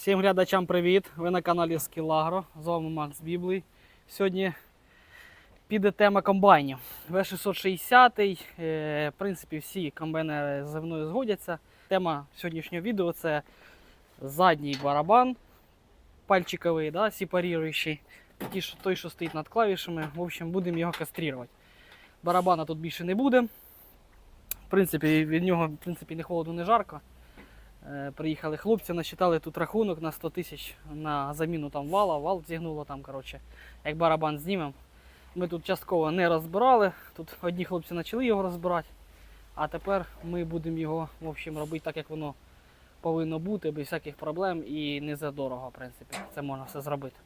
Всім глядачам привіт! Ви на каналі Скілагро. З вами Макс Біблий. Сьогодні піде тема комбайнів. В660. е, В принципі, всі комбайнери зі мною згодяться. Тема сьогоднішнього відео це задній барабан пальчиковий, да, сепаріруючий. Той, що стоїть над клавішами. В общем, будемо його каструвати. Барабана тут більше не буде. В принципі, від нього в принципі, не холодно, не жарко. Е, Приїхали хлопці, насчитали тут рахунок на 100 тисяч на заміну там вала, вал зігнуло там, коротше, як барабан знімемо. Ми тут частково не розбирали, тут одні хлопці почали його розбирати, а тепер ми будемо його в общем, робити так, як воно повинно бути, без всяких проблем і не за дорого, в принципі. Це можна все зробити.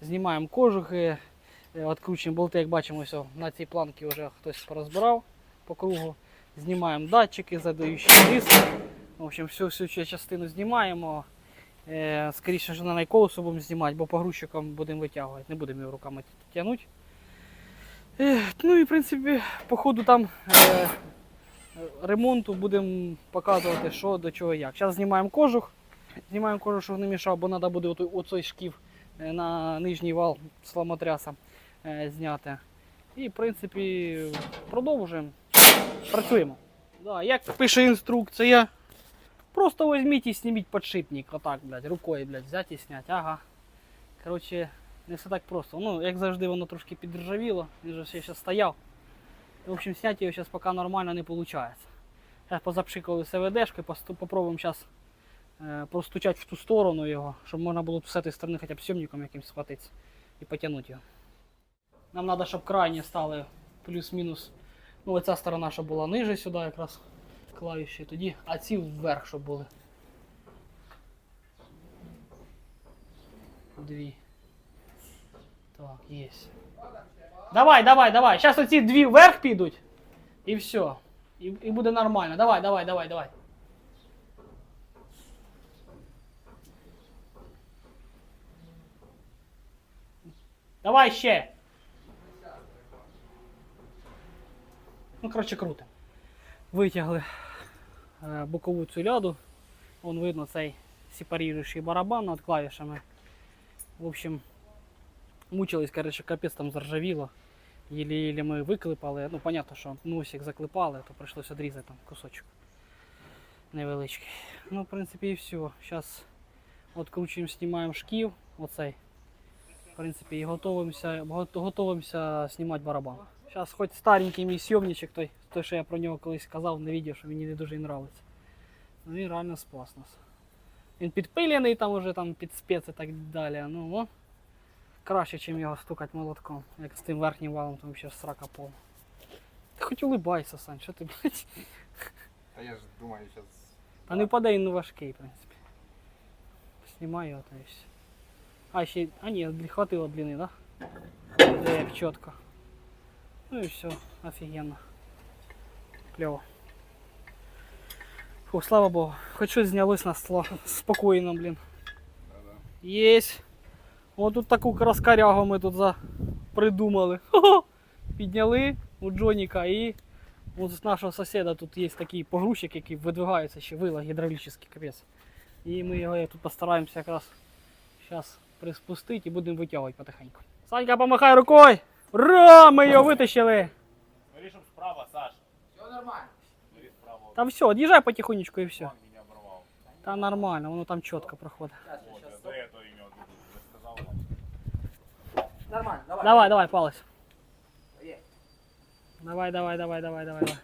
Знімаємо кожухи, е, відкручуємо болти, як бачимо, ось на цій планці вже хтось порозбирав по кругу. Знімаємо датчики, задаючі диск. В общем, всю, всю частину знімаємо. Е, скоріше ж на найколесо будемо знімати, бо погрузчиком будемо витягувати, не будемо його руками тягнути. Е, ну і в принципі, по ходу там е, ремонту будемо показувати, що до чого як. Зараз знімаємо кожух. Знімаємо кожух, щоб не мішав, бо треба буде отой, оцей шків е, на нижній вал сломотряса е, зняти. І в принципі продовжуємо. Працюємо. Да, як пише інструкція, просто візьміть і зніміть подшипник, отак, блядь, рукою, блядь, взяти і зняти. Ага. Коротше, не все так просто. Ну, як завжди, воно трошки підржавіло, він же ще ще стояв. В общем, зняти його зараз поки нормально не виходить. Зараз позапшикали СВДшки, попробуємо зараз е, простучати в ту сторону його, щоб можна було з цієї сторони хоча б сьомником якимось схватитися і потягнути його. Нам треба, щоб крайні стали плюс-мінус. Ну, оця сторона, щоб була ниже сюди якраз клавіші тоді, а ці вверх, щоб були. Дві. Так, є. Давай, давай, давай. Зараз оці дві вверх підуть. І все. І, і буде нормально. Давай, давай, давай, давай. Давай ще. Ну, коротше, круто. Витягли бокову цю. Вон видно цей сепаріруючий барабан над клавішами. В общем, мучились, коротше, капець там заржавіло. Єлі-єлі ми виклипали. Ну, понятно, що носик заклепали, то прийшлось відрізати там кусочок невеличкий. Ну, в принципі, і все. Зараз відкручуємо, знімаємо шків, оцей. В принципі, і готуємося, гот- готуємося знімати барабан. Зараз хоч старенький мій сйомничок, той, той, що я про нього колись казав на відео, що мені не дуже подобається. Ну він реально спас нас. Він підпилений там уже там під спец і так далі. Ну, о, краще, ніж його стукати молотком. Як з тим верхнім валом, там взагалі срака повна. Ти хоч улибайся, Сань, що ти, блядь? Та я ж думаю, зараз. Та не впаде він важкий, в принципі. Знімаю його, то і все. А, ще, а ні, длі- хватило длини, да? Де як чітко. Ну і все, офігенно. Кльово. Фу, слава Богу. Хоч щось знялось на сла- спокійно, блін. Да-да. Єсть. От тут таку розкарягу ми тут за... придумали. Хо-хо! Підняли у Джоніка і з нашого сусіда тут є такий погрузчик, який видвигається ще вила гідравлічний капець. І ми його тут постараємося якраз зараз приспустити і будемо витягувати потихеньку. Санька, помахай рукою! Ура! Ми його витащили! Бери, чтоб справа, Саш. Все нормально. Бери справа. Та все, від'їжджай потихонечку і все. План меня оборвал. Та нормально, воно там чітко проходить. Вот, я за это имел в виду, ты сказал. Нормально, давай. Давай, давай, палець. Є. Давай, давай, давай, давай, давай. давай.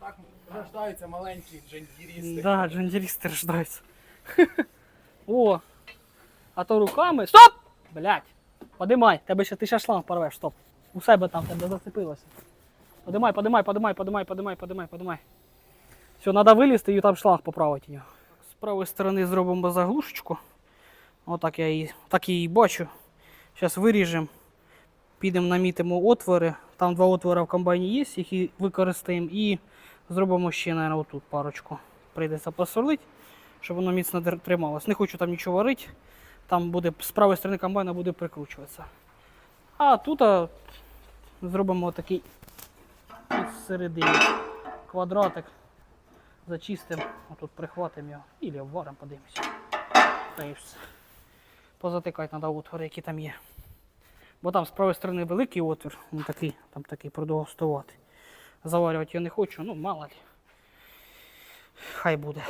Так рождаються маленькі джендірісти. Да, джандерісти рождаються. О! А то руками. Стоп! Блять! Подимай, тебе ще ти ще шланг порвеш, стоп. У себе там тебе зацепилося. Подимай, подимай, подимай, подимай, подимай, подимай, подимай. Все, треба вилізти і там шланг поправити. З правої сторони зробимо заглушечку. Отак я її, так я її бачу. Зараз виріжемо. Підемо намітимо отвори. Там два отвори в комбайні є, які використаємо. І зробимо ще, мабуть, отут парочку. Прийдеться посолити, щоб воно міцно трималось. Не хочу там нічого варити. Там буде з правої сторони комбайна буде прикручуватися. А тут а, зробимо такий із середини квадратик. Зачистимо, отут прихватимо його і обваримо, подивимося. Та і все. Позатикати треба отвори, які там є. Бо там з правої сторони великий отвір, він такий, там такий продовгостуватий. Заварювати я не хочу, ну мало ли. Хай буде.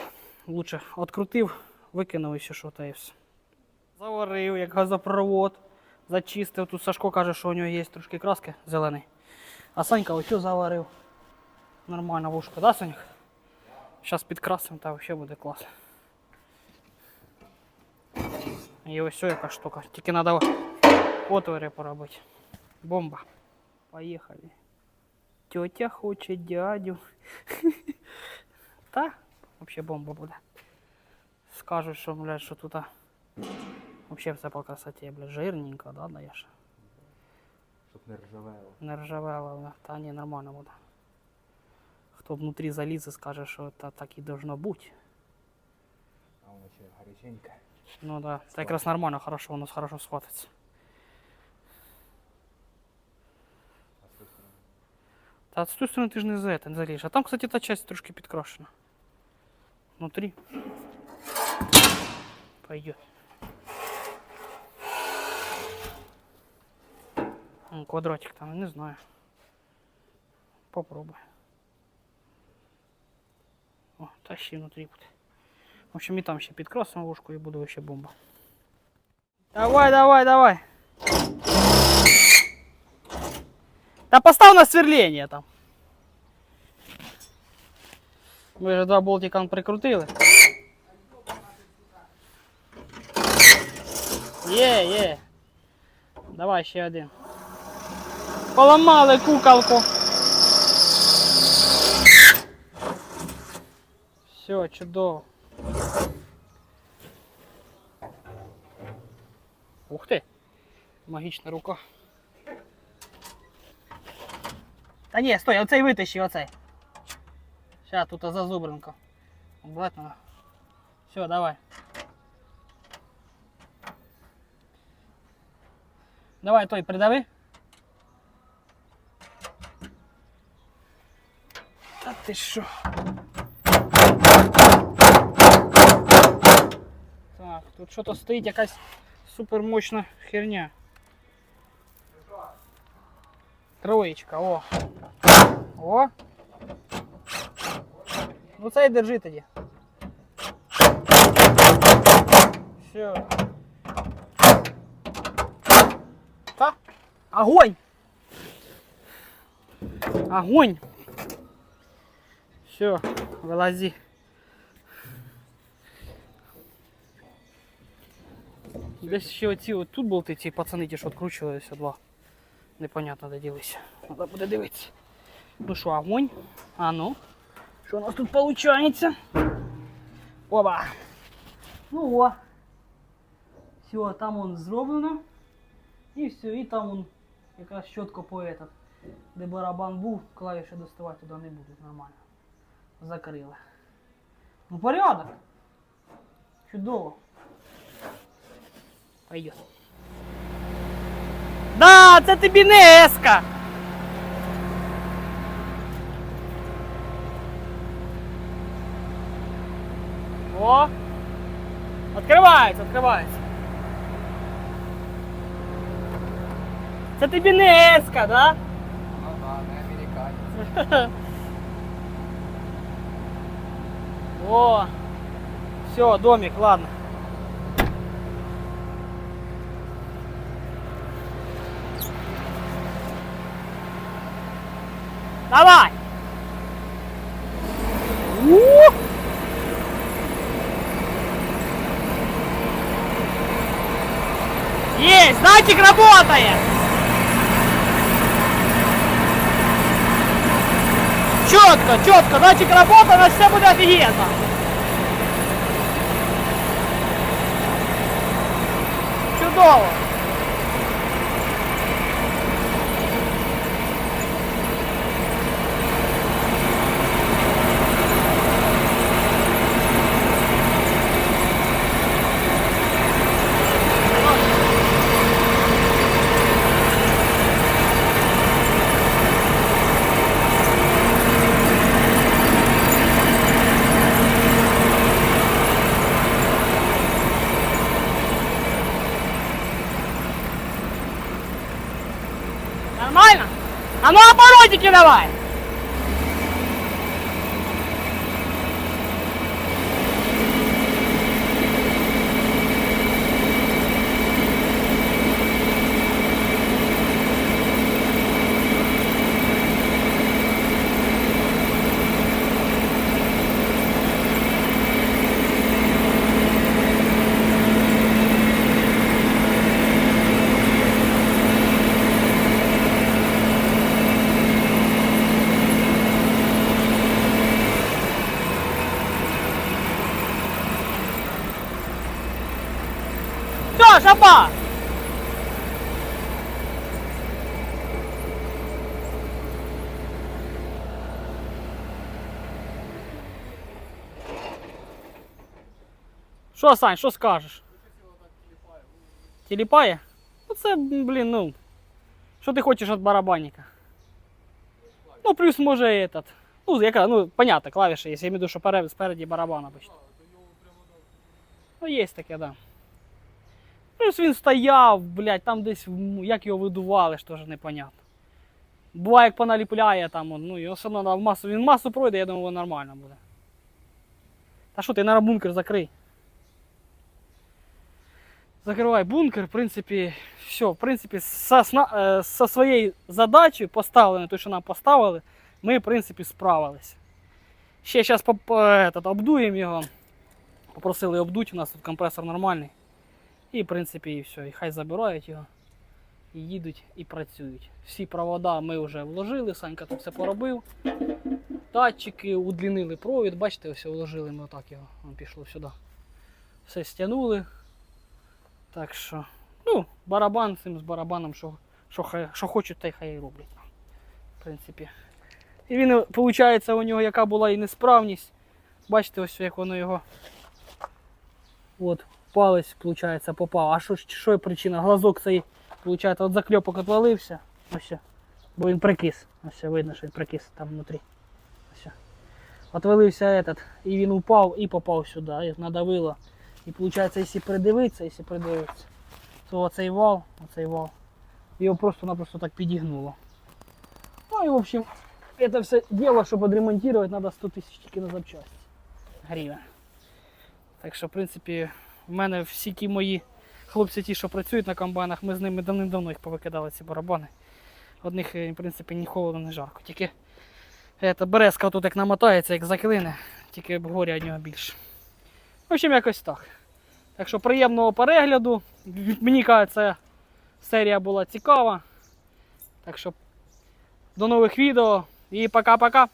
Лучше открутив, викинув і ще що та і все. Заварив, як газопровод. Зачистив. Тут Сашко каже, що у нього є трошки краски зелений. А Санька ось цю заварив. Нормальна вушка, да, Саньк? Зараз підкрасимо, та взагалі буде клас. І ось ось яка штука. Тільки треба отвори поробити. Бомба. Поїхали. Тетя хоче дядю. Та, взагалі бомба буде. Скажуть, що, блядь, що тут. Вообще все по красоті, блядь, жирненько, да, даєш? Щоб не ржавело. Не ржавело, бля. та ні, нормально буде. Хто внутрі залізе, скаже, що та так і должно бути. А воно ще гаряченьке. Ну да, це якраз нормально, хорошо, воно хорошо схватиться. А з тої сторони? Та з тої сторони ти ж не за це, не залієш. А там, кстати, та часть трошки підкрашена. Внутрі. Пойдет. Квадратик там, не знаю. Попробуй. О, та ще внутрі буде. В общем, і там ще підкрасимо ложку і буде ще бомба. Давай, давай, давай. Та постав на сверлення там. Ми вже два болтика прикрутили. Є, є. Давай ще один. Поламали куколку. Все, чудово. Ух ти. Магічна рука. Та ні, стой, оцей витащи, оцей. Сейчас тут зазубринка. Убрать надо. Все, давай. Давай той придави. Ти що? Так, тут що-то стоїть якась супермощна херня. Троєчка, о. О. Ну цей держи тоді. Все. Та. Огонь! Огонь! Все, вилази. Десь ще оці от тут болти, ці пацани ті, що відкручувалися два. Непонятно де ділися. Треба буде дивитися. Ну що, огонь? А ну. Що у нас тут виходить? Оба. Ну о. Все, там он зроблено. І все, і там он якраз чітко по этот. Де барабан був, клавіші доставати туди не будуть, нормально. Закрили. Ну порядок. Чудово. Пойдет. Да, це тобі не еска. О! Откривається, відкривається. Це тобі не еска, да? Ну да, не американець. О! Все, домик, ладно. Давай! Есть, датчик работает! Четко, четко, датчик работа, значит все будет офигенно. Чудово. Ну оборотики давай! Все, шапа! Що, Сань, що скажеш? Тіліпає? Ну це, блін, ну. Що ти хочеш від барабанника? Ну, плюс може этот. Ну, яка, ну, понятно, клавіші, якщо я имею в виду, що перед, спереді барабан обично. Ну, є таке, да. Плюс він стояв, блядь, там десь, як його видували, ж теж непонятно. Буває, як поналіпляє там, ну, все одно в масу, він масу пройде, я думаю, воно нормально буде. Та що, ти, на бункер закрий. Закривай бункер, в принципі, все, в принципі, со, е, со своєю задачею поставленою, той, що нам поставили, ми, в принципі, справилися. Ще зараз обдуємо його. Попросили обдуть, у нас тут компресор нормальний. І, в принципі, і все. І хай забирають його. І їдуть і працюють. Всі провода ми вже вложили, Санька тут все поробив. Датчики, удлінили провід, бачите, ось вложили ми отак його. Він пішло сюди. Все стягнули. Так що, ну, барабан цим з барабаном, що, що, хай, що хочуть, й хай і роблять. В принципі. І він, виходить, у нього яка була і несправність. Бачите, ось як воно його. От, палець, виходить, попав. А що, що причина? Глазок цей, виходить, от закльопок отвалився. Ось. Бо він прикис. Ось видно, що він прикис там внутрі. Ось. Отвалився этот, і він упав і попав сюди. І надавило. І виходить, якщо придивитися, якщо придивитися, то оцей вал, оцей вал, його просто-напросто так підігнуло. Ну і в общем, это все дело, щоб відремонтувати, треба 100 тисяч тільки на запчасті. Гривень. Так що, в принципі, в мене всі ті мої хлопці, ті, що працюють на комбайнах, ми з ними давним-давно їх повикидали ці барабани. Одних, в принципі, ні холодно, ні жарко. Тільки ета, березка тут як намотається, як заклине, тільки горя від нього більше. В общем, якось так. Так що приємного перегляду. Мені кажеться, серія була цікава. Так що до нових відео і пока-пока.